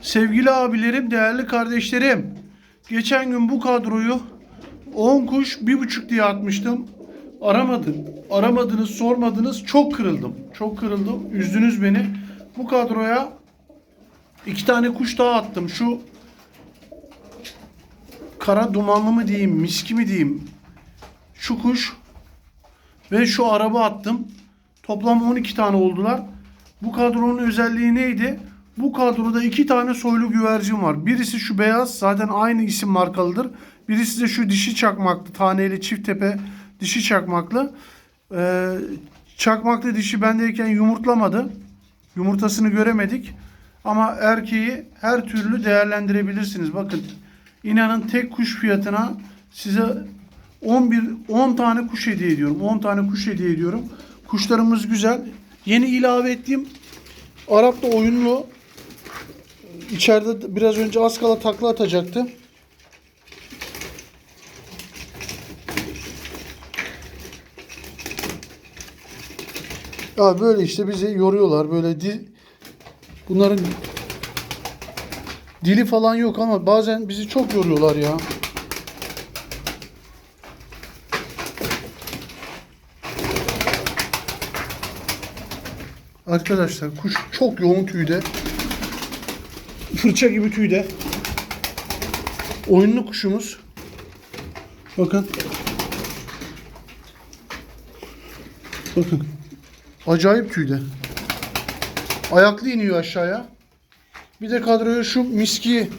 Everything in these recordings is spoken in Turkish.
Sevgili abilerim, değerli kardeşlerim. Geçen gün bu kadroyu 10 kuş bir buçuk diye atmıştım. Aramadın. Aramadınız, sormadınız. Çok kırıldım. Çok kırıldım. Üzdünüz beni. Bu kadroya iki tane kuş daha attım. Şu kara dumanlı mı diyeyim, miski mi diyeyim. Şu kuş ve şu araba attım. Toplam 12 tane oldular. Bu kadronun özelliği neydi? Bu kadroda iki tane soylu güvercin var. Birisi şu beyaz zaten aynı isim markalıdır. Birisi de şu dişi çakmaklı taneli çift tepe dişi çakmaklı. Ee, çakmaklı dişi bendeyken yumurtlamadı. Yumurtasını göremedik. Ama erkeği her türlü değerlendirebilirsiniz. Bakın inanın tek kuş fiyatına size 11 10 tane kuş hediye ediyorum. 10 tane kuş hediye ediyorum. Kuşlarımız güzel. Yeni ilave ettiğim Arap da oyunlu. İçeride biraz önce az kala takla atacaktı. Ya böyle işte bizi yoruyorlar. Böyle di bunların dili falan yok ama bazen bizi çok yoruyorlar ya. Arkadaşlar kuş çok yoğun tüyde. Fırça gibi tüyde. Oyunlu kuşumuz. Bakın. Bakın. Acayip tüyde. Ayaklı iniyor aşağıya. Bir de kadroya şu miski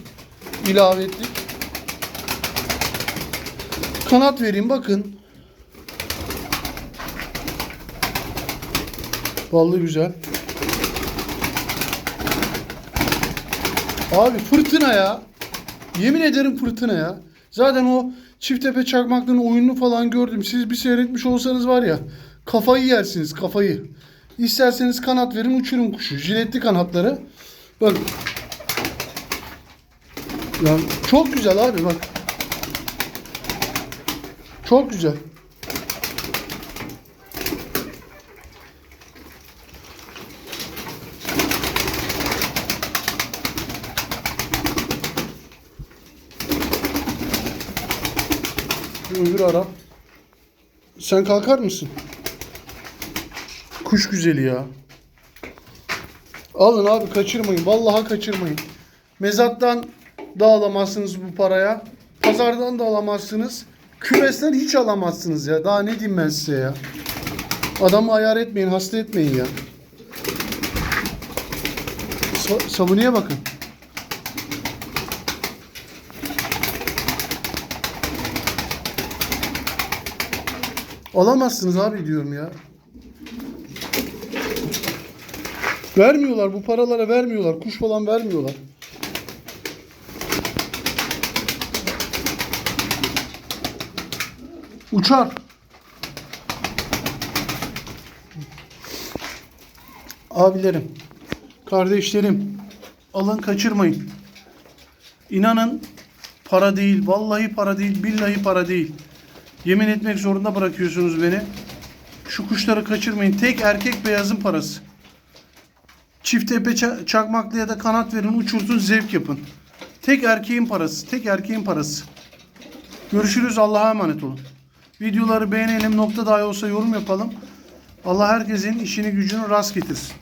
ilave ettik. Kanat vereyim bakın. Vallahi güzel. Abi fırtına ya. Yemin ederim fırtına ya. Zaten o çift tepe çakmaklının oyununu falan gördüm. Siz bir seyretmiş olsanız var ya kafayı yersiniz kafayı. İsterseniz kanat verin uçurun kuşu. Jiletli kanatları. Bak. Ya çok güzel abi bak. Çok güzel. Öbür Arap. Sen kalkar mısın? Kuş güzeli ya. Alın abi kaçırmayın. Vallahi kaçırmayın. Mezattan da alamazsınız bu paraya. Pazardan da alamazsınız. Kümesten hiç alamazsınız ya. Daha ne diyeyim ben size ya. Adamı ayar etmeyin, hasta etmeyin ya. Sa- sabuniye bakın. Alamazsınız abi diyorum ya. Vermiyorlar bu paralara vermiyorlar. Kuş falan vermiyorlar. Uçar. Abilerim, kardeşlerim, alın kaçırmayın. İnanın para değil, vallahi para değil, billahi para değil. Yemin etmek zorunda bırakıyorsunuz beni. Şu kuşları kaçırmayın. Tek erkek beyazın parası. Çift tepe ça- çakmaklı ya da kanat verin, uçurtun, zevk yapın. Tek erkeğin parası, tek erkeğin parası. Görüşürüz. Allah'a emanet olun. Videoları beğenelim. Nokta dahi olsa yorum yapalım. Allah herkesin işini gücünü rast getirsin.